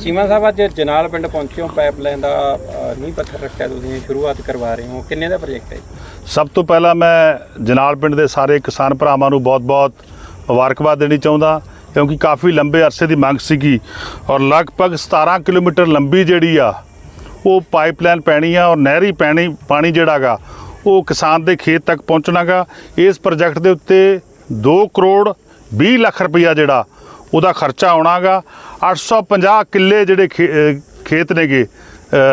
ਚੀਮਾ ਸਾਹਿਬ, ਅੱਜ ਜਨਾਲ ਪਿੰਡ ਪਹੁੰਚਿਓ ਪਾਈਪਲਾਈਨ ਦਾ ਨੀਂਹ ਪੱਥਰ ਰੱਖਿਆ ਤੁਸੀਂ, ਸ਼ੁਰੂਆਤ ਕਰਵਾ ਰਹੇ ਹੋ। ਕਿੰਨੇ ਦਾ ਪ੍ਰੋਜੈਕਟ ਹੈ ਸਭ ਤੋਂ ਪਹਿਲਾਂ ਮੈਂ ਜਨਾਲ ਪਿੰਡ ਦੇ ਸਾਰੇ ਕਿਸਾਨ ਭਰਾਵਾਂ ਨੂੰ ਬਹੁਤ-ਬਹੁਤ ਮੁਬਾਰਕਬਾਦ ਦੇਣੀ ਚਾਹੁੰਦਾ, ਕਿਉਂਕਿ ਕਾਫੀ ਲੰਬੇ ਅਰਸੇ ਦੀ ਮੰਗ ਸੀਗੀ ਔਰ ਲਗਭਗ 17 ਕਿਲੋਮੀਟਰ ਲੰਬੀ ਜਿਹੜੀ ਆ, ਉਹ ਪਾਈਪਲਾਈਨ ਪੈਣੀ ਆ ਔਰ ਨਹਿਰੀ ਪੈਣੀ, ਪਾਣੀ ਜਿਹੜਾਗਾ, ਉਹ ਕਿਸਾਨ ਦੇ ਖੇਤ ਤੱਕ ਪਹੁੰਚਣਾਗਾ। ਇਸ ਪ੍ਰੋਜੈਕਟ ਦੇ ਉੱਤੇ 2 ਕਰੋੜ 20 ਲੱਖ ਰੁਪਈਆ ਜਿਹੜਾ ਉਹਦਾ ਖਰਚਾ ਆਉਣਾਗਾ। 850 ਕਿੱਲੇ ਜਿਹੜੇ ਖੇਤ ਨੇਗੇ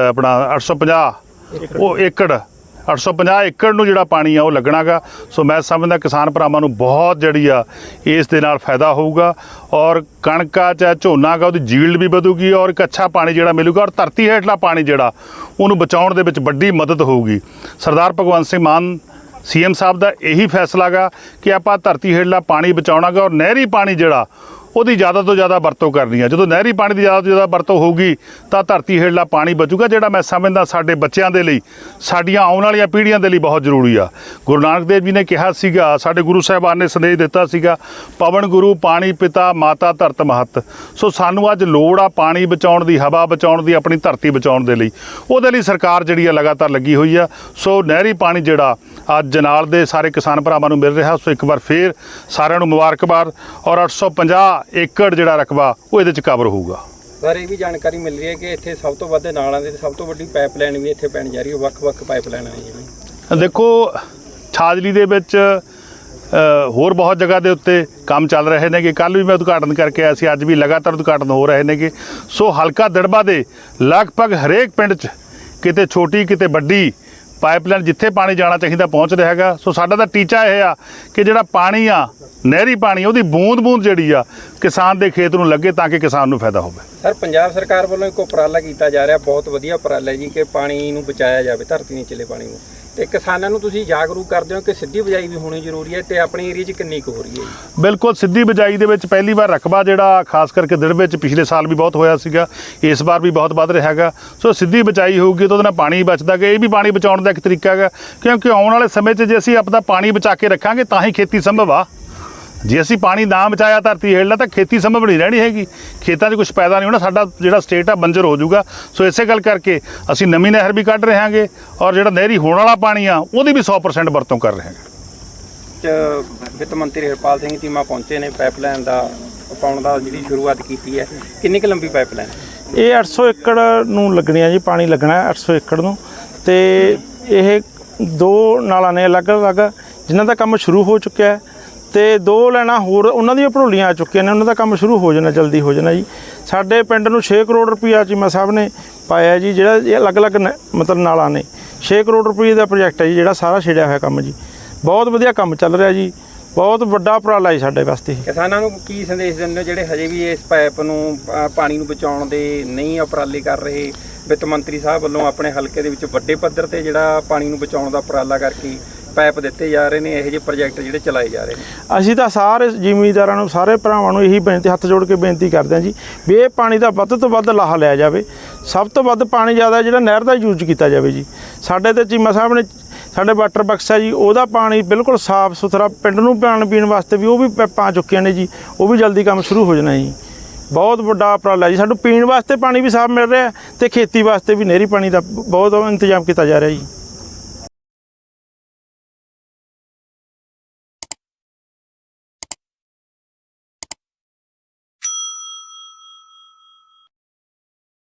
ਆਪਣਾ 850 ਉਹ ਏਕੜ 850 ਏਕੜ ਨੂੰ ਜਿਹੜਾ ਪਾਣੀ ਆ ਉਹ ਲੱਗਣਾਗਾ। ਸੋ ਮੈਂ ਸਮਝਦਾ ਕਿਸਾਨ ਭਰਾਵਾਂ ਨੂੰ ਬਹੁਤ ਜਿਹੜੀ ਆ ਇਸ ਦੇ ਨਾਲ ਫਾਇਦਾ ਹੋਊਗਾ। ਔਰ ਕਣਕਾ ਚਾਹੇ ਝੋਨਾ ਗਾ ਉਹਦੀ ਜੀਲਡ ਵੀ ਵਧੂਗੀ ਔਰ ਇੱਕ ਅੱਛਾ ਪਾਣੀ ਜਿਹੜਾ ਮਿਲੂਗਾ ਔਰ ਧਰਤੀ ਹੇਠਲਾ ਪਾਣੀ ਜਿਹੜਾ ਉਹਨੂੰ ਬਚਾਉਣ ਦੇ ਵਿੱਚ ਵੱਡੀ ਮਦਦ ਹੋਊਗੀ। ਸਰਦਾਰ ਭਗਵੰਤ ਸਿੰਘ ਮਾਨ ਸੀਐਮ ਸਾਹਿਬ ਦਾ ਇਹੀ ਫੈਸਲਾ ਗਾ ਕਿ ਆਪਾਂ ਧਰਤੀ ਹੇਠਲਾ ਪਾਣੀ ਬਚਾਉਣਾਗਾ ਔਰ ਨਹਿਰੀ ਪਾਣੀ ਜਿਹੜਾ ਉਹਦੀ ਜ਼ਿਆਦਾ ਤੋਂ ਜ਼ਿਆਦਾ ਵਰਤੋਂ ਕਰਨੀ ਆ। ਜਦੋਂ ਨਹਿਰੀ ਪਾਣੀ ਦੀ ਜ਼ਿਆਦਾ ਤੋਂ ਜ਼ਿਆਦਾ ਵਰਤੋਂ ਹੋਊਗੀ, ਤਾਂ ਧਰਤੀ ਹੇਠਲਾ ਪਾਣੀ ਬਚੂਗਾ, ਜਿਹੜਾ ਮੈਂ ਸਮਝਦਾ ਸਾਡੇ ਬੱਚਿਆਂ ਦੇ ਲਈ, ਸਾਡੀਆਂ ਆਉਣ ਵਾਲੀਆਂ ਪੀੜ੍ਹੀਆਂ ਦੇ ਲਈ ਬਹੁਤ ਜ਼ਰੂਰੀ ਆ। ਗੁਰੂ ਨਾਨਕ ਦੇਵ ਜੀ ਨੇ ਕਿਹਾ ਸੀਗਾ, ਸਾਡੇ ਗੁਰੂ ਸਾਹਿਬਾਨ ਨੇ ਸੰਦੇਸ਼ ਦਿੱਤਾ ਸੀਗਾ, ਪਵਨ ਗੁਰੂ, ਪਾਣੀ ਪਿਤਾ, ਮਾਤਾ ਧਰਤ ਮਹਤ। ਸੋ ਸਾਨੂੰ ਅੱਜ ਲੋੜ ਆ ਪਾਣੀ ਬਚਾਉਣ ਦੀ, ਹਵਾ ਬਚਾਉਣ ਦੀ, ਆਪਣੀ ਧਰਤੀ ਬਚਾਉਣ ਦੇ ਲਈ। ਉਹਦੇ ਲਈ ਸਰਕਾਰ ਜਿਹੜੀ ਆ ਲਗਾਤਾਰ ਲੱਗੀ ਹੋਈ ਆ। ਸੋ ਨਹਿਰੀ ਪਾਣੀ ਜਿਹੜਾ ਅੱਜ ਜਨਾਲ ਦੇ ਸਾਰੇ ਕਿਸਾਨ ਭਰਾਵਾਂ ਨੂੰ ਮਿਲ ਰਿਹਾ, ਸੋ ਇੱਕ ਵਾਰ ਫੇਰ ਸਾਰਿਆਂ ਨੂੰ ਮੁਬਾਰਕਬਾਦ। ਔਰ 850 ਏਕੜ ਜਿਹੜਾ ਰਕਬਾ ਉਹ ਇਹਦੇ ਚ ਕਵਰ ਹੋਊਗਾ। ਸਰ ਇਹ ਵੀ ਜਾਣਕਾਰੀ ਮਿਲ ਰਹੀ ਹੈ ਕਿ ਇੱਥੇ ਸਭ ਤੋਂ ਵੱਧ ਨਾਲਾਂ ਦੇ ਸਭ ਤੋਂ ਵੱਡੀ ਪਾਈਪਲਾਈਨ ਵੀ ਇੱਥੇ ਪੈਣ ਜਾ ਰਹੀ ਹੈ ਵੱਖ-ਵੱਖ ਪਾਈਪਲਾਈਨਾਂ ਨੇ ਜਿਵੇਂ ਦੇਖੋ ਛਾਜਲੀ ਦੇ ਵਿੱਚ ਹੋਰ ਬਹੁਤ ਜਗ੍ਹਾ ਦੇ ਉੱਤੇ ਕੰਮ ਚੱਲ ਰਹੇ ਨੇਗੇ। ਕੱਲ ਵੀ ਮੈਂ ਉਦਘਾਟਨ ਕਰਕੇ ਆਇਆ ਸੀ ਅੱਜ ਵੀ ਲਗਾਤਾਰ ਉਦਘਾਟਨ ਹੋ ਰਹੇ ਨੇਗੇ। ਸੋ ਹਲਕਾ ਦੜਬਾ ਦੇ ਲਗਭਗ ਹਰੇਕ ਪਿੰਡ 'ਚ ਕਿਤੇ ਛੋਟੀ ਕਿਤੇ ਵੱਡੀ ਪਾਈਪਲਾਈਨ ਜਿੱਥੇ ਪਾਣੀ ਜਾਣਾ ਚਾਹੀਦਾ ਪਹੁੰਚ ਰਿਹਾ ਹੈਗਾ। ਸੋ ਸਾਡਾ ਤਾਂ ਟੀਚਾ ਇਹ ਆ ਕਿ ਜਿਹੜਾ ਪਾਣੀ ਆ, ਨਹਿਰੀ ਪਾਣੀ ਉਹਦੀ ਬੂੰਦ-ਬੂੰਦ ਜਿਹੜੀ ਆ, ਕਿਸਾਨ ਦੇ ਖੇਤ ਨੂੰ ਲੱਗੇ ਤਾਂ ਕਿ ਕਿਸਾਨ ਨੂੰ ਫਾਇਦਾ ਹੋਵੇ। ਸਰ, ਪੰਜਾਬ ਸਰਕਾਰ ਵੱਲੋਂ ਇੱਕ ਉਪਰਾਲਾ ਕੀਤਾ ਜਾ ਰਿਹਾ, ਬਹੁਤ ਵਧੀਆ ਉਪਰਾਲਾ ਜੀ, ਕਿ ਪਾਣੀ ਨੂੰ ਬਚਾਇਆ ਜਾਵੇ, ਧਰਤੀ ਨੀਚਲੇ ਪਾਣੀ ਨੂੰ। ਤੇ ਕਿਸਾਨਾਂ ਨੂੰ ਤੁਸੀਂ ਜਾਗਰੂਕ ਕਰਦੇ ਹੋ ਕਿ ਸਿੱਧੀ ਬਜਾਈ ਵੀ ਹੋਣੀ ਜ਼ਰੂਰੀ ਹੈ ਤੇ ਆਪਣੇ ਏਰੀਆ 'ਚ ਕਿੰਨੀ ਕੁ ਹੋ ਰਹੀ ਹੈ ਜੀ? ਬਿਲਕੁਲ, ਸਿੱਧੀ ਬਿਜਾਈ ਦੇ ਵਿੱਚ ਪਹਿਲੀ ਵਾਰ ਰਕਬਾ ਜਿਹੜਾ, ਖਾਸ ਕਰਕੇ ਦਿਨ ਵਿੱਚ ਪਿਛਲੇ ਸਾਲ ਵੀ ਬਹੁਤ ਹੋਇਆ ਸੀਗਾ, ਇਸ ਵਾਰ ਵੀ ਬਹੁਤ ਵੱਧ ਰਿਹਾ ਹੈਗਾ। ਸੋ ਸਿੱਧੀ ਬਿਜਾਈ ਹੋਊਗੀ ਤਾਂ ਉਹਦੇ ਨਾਲ ਪਾਣੀ ਬਚਦਾ ਗਾ ਇਹ ਵੀ ਪਾਣੀ ਬਚਾਉਣ ਦਾ ਇੱਕ ਤਰੀਕਾ ਹੈਗਾ, ਕਿਉਂਕਿ ਆਉਣ ਵਾਲੇ ਸਮੇਂ 'ਚ ਜੇ ਅਸੀਂ ਆਪਣਾ ਪਾਣੀ ਬਚਾ ਕੇ ਰੱਖਾਂਗੇ, ਤਾਂ ਹੀ ਖੇਤੀ ਸੰਭਵ ਆ। ਜੇ ਅਸੀਂ ਪਾਣੀ ਨਾ ਬਚਾਇਆ ਧਰਤੀ ਹੇਠਲਾ ਤਾਂ ਖੇਤੀ ਸੰਭਵ ਨਹੀਂ ਰਹਿਣੀ ਹੈਗੀ। ਖੇਤਾਂ 'ਚ ਕੁਝ ਪੈਦਾ ਨਹੀਂ ਹੋਣਾ ਸਾਡਾ ਜਿਹੜਾ ਸਟੇਟ ਆ ਬੰਜਰ ਹੋ ਜਾਊਗਾ। ਸੋ ਇਸੇ ਗੱਲ ਕਰਕੇ ਅਸੀਂ ਨਵੀਂ ਨਹਿਰ ਵੀ ਕੱਢ ਰਹੇ ਹਾਂਗੇ ਔਰ ਜਿਹੜਾ ਨਹਿਰੀ ਹੋਣ ਵਾਲਾ ਪਾਣੀ ਆ ਉਹਦੀ ਵੀ 100% ਵਰਤੋਂ ਕਰ ਰਹੇ ਹਾਂ ਚ ਵਿੱਤ ਮੰਤਰੀ ਹਰਪਾਲ ਸਿੰਘ ਚੀਮਾ ਪਹੁੰਚੇ ਨੇ ਪਾਈਪਲਾਈਨ ਦਾ ਪਾਉਣ ਦਾ ਜਿਹੜੀ ਸ਼ੁਰੂਆਤ ਕੀਤੀ ਹੈ। ਕਿੰਨੀ ਕੁ ਲੰਬੀ ਪਾਈਪਲਾਈਨ ਇਹ 800 ਏਕੜ ਨੂੰ ਲੱਗਣੀ ਆ ਜੀ ਪਾਣੀ ਲੱਗਣਾ ਹੈ 800 ਏਕੜ ਨੂੰ। ਤੇ ਇਹ ਦੋ ਨਾਲਾਂ ਨੇ ਅਲੱਗ-ਅਲੱਗ ਜਿਨ੍ਹਾਂ ਦਾ ਕੰਮ ਸ਼ੁਰੂ ਹੋ ਚੁੱਕਿਆ ਹੈ। ਤੇ ਦੋ ਲੈਣਾ ਹੋਰ, ਉਹਨਾਂ ਦੀਆਂ ਭੜੋਲੀਆਂ ਆ ਚੁੱਕੀਆਂ ਨੇ, ਉਹਨਾਂ ਦਾ ਕੰਮ ਸ਼ੁਰੂ ਹੋ ਜਾਣਾ, ਜਲਦੀ ਹੋ ਜਾਣਾ ਜੀ। ਸਾਡੇ ਪਿੰਡ ਨੂੰ 6 ਕਰੋੜ ਰੁਪਈਆ ਚੀਮਾ ਸਾਹਿਬ ਨੇ ਪਾਇਆ ਜੀ, ਜਿਹੜਾ ਇਹ ਅਲੱਗ-ਅਲੱਗ ਨ- ਮਤਲਬ ਨਾਲਾਂ ਨੇ। 6 ਕਰੋੜ ਰੁਪਏ ਦਾ ਪ੍ਰੋਜੈਕਟ ਹੈ ਜੀ, ਜਿਹੜਾ ਸਾਰਾ ਛਿੜਿਆ ਹੋਇਆ ਕੰਮ ਜੀ। ਬਹੁਤ ਵਧੀਆ ਕੰਮ ਚੱਲ ਰਿਹਾ ਜੀ, ਬਹੁਤ ਵੱਡਾ ਉਪਰਾਲਾ ਹੈ ਸਾਡੇ ਵਾਸਤੇ। ਕਿਸਾਨਾਂ ਨੂੰ ਕੀ ਸੰਦੇਸ਼ ਦਿੰਦੇ ਹੋ, ਜਿਹੜੇ ਹਜੇ ਵੀ ਇਸ ਪਾਈਪ ਨੂੰ ਪਾਣੀ ਨੂੰ ਬਚਾਉਣ ਦੇ ਨਹੀਂ ਉਪਰਾਲੇ ਕਰ ਰਹੇ? ਵਿੱਤ ਮੰਤਰੀ ਸਾਹਿਬ ਵੱਲੋਂ ਆਪਣੇ ਹਲਕੇ ਦੇ ਵਿੱਚ ਵੱਡੇ ਪੱਧਰ ਤੇ ਜਿਹੜਾ ਪਾਣੀ ਨੂੰ ਬਚਾਉਣ ਦਾ ਉਪਰਾਲਾ ਕਰਕੇ ਪੈਪ ਦਿੱਤੇ ਜਾ ਰਹੇ ਨੇ, ਇਹੋ ਜਿਹੇ ਪ੍ਰੋਜੈਕਟ ਜਿਹੜੇ ਚਲਾਏ ਜਾ ਰਹੇ ਨੇ। ਅਸੀਂ ਤਾਂ ਸਾਰੇ ਜ਼ਿਮੀਂਦਾਰਾਂ ਨੂੰ, ਸਾਰੇ ਭਰਾਵਾਂ ਨੂੰ ਇਹੀ ਬੇਨਤੀ, ਹੱਥ ਜੋੜ ਕੇ ਬੇਨਤੀ ਕਰਦੇ ਹਾਂ ਜੀ, ਵੀ ਇਹ ਪਾਣੀ ਦਾ ਵੱਧ ਤੋਂ ਵੱਧ ਲਾਹਾ ਲਿਆ ਜਾਵੇ। ਸਭ ਤੋਂ ਵੱਧ ਪਾਣੀ ਜ਼ਿਆਦਾ ਜਿਹੜਾ ਨਹਿਰ ਦਾ ਯੂਜ਼ ਕੀਤਾ ਜਾਵੇ ਜੀ। ਸਾਡੇ ਤੇ ਚੀਮਾ ਸਾਹਿਬ ਨੇ, ਸਾਡੇ ਵਾਟਰ ਬਕਸ ਹੈ ਜੀ, ਉਹਦਾ ਪਾਣੀ ਬਿਲਕੁਲ ਸਾਫ਼ ਸੁਥਰਾ, ਪਿੰਡ ਨੂੰ ਪਾਣੀ ਪੀਣ ਵਾਸਤੇ ਵੀ ਉਹ ਵੀ ਪੈਪਾਂ ਚੁੱਕੀਆਂ ਨੇ ਜੀ, ਉਹ ਵੀ ਜਲਦੀ ਕੰਮ ਸ਼ੁਰੂ ਹੋ ਜਾਣਾ ਜੀ। ਬਹੁਤ ਵੱਡਾ ਉਪਰਾਲਾ ਜੀ, ਸਾਨੂੰ ਪੀਣ ਵਾਸਤੇ ਪਾਣੀ ਵੀ ਸਾਫ਼ ਮਿਲ ਰਿਹਾ ਹੈ ਤੇ ਖੇਤੀ ਵਾਸਤੇ ਵੀ ਨਹਿਰੀ ਪਾਣੀ ਦਾ ਬਹੁਤ ਇੰਤਜ਼ਾਮ ਕੀਤਾ ਜਾ ਰਿਹਾ ਜੀ।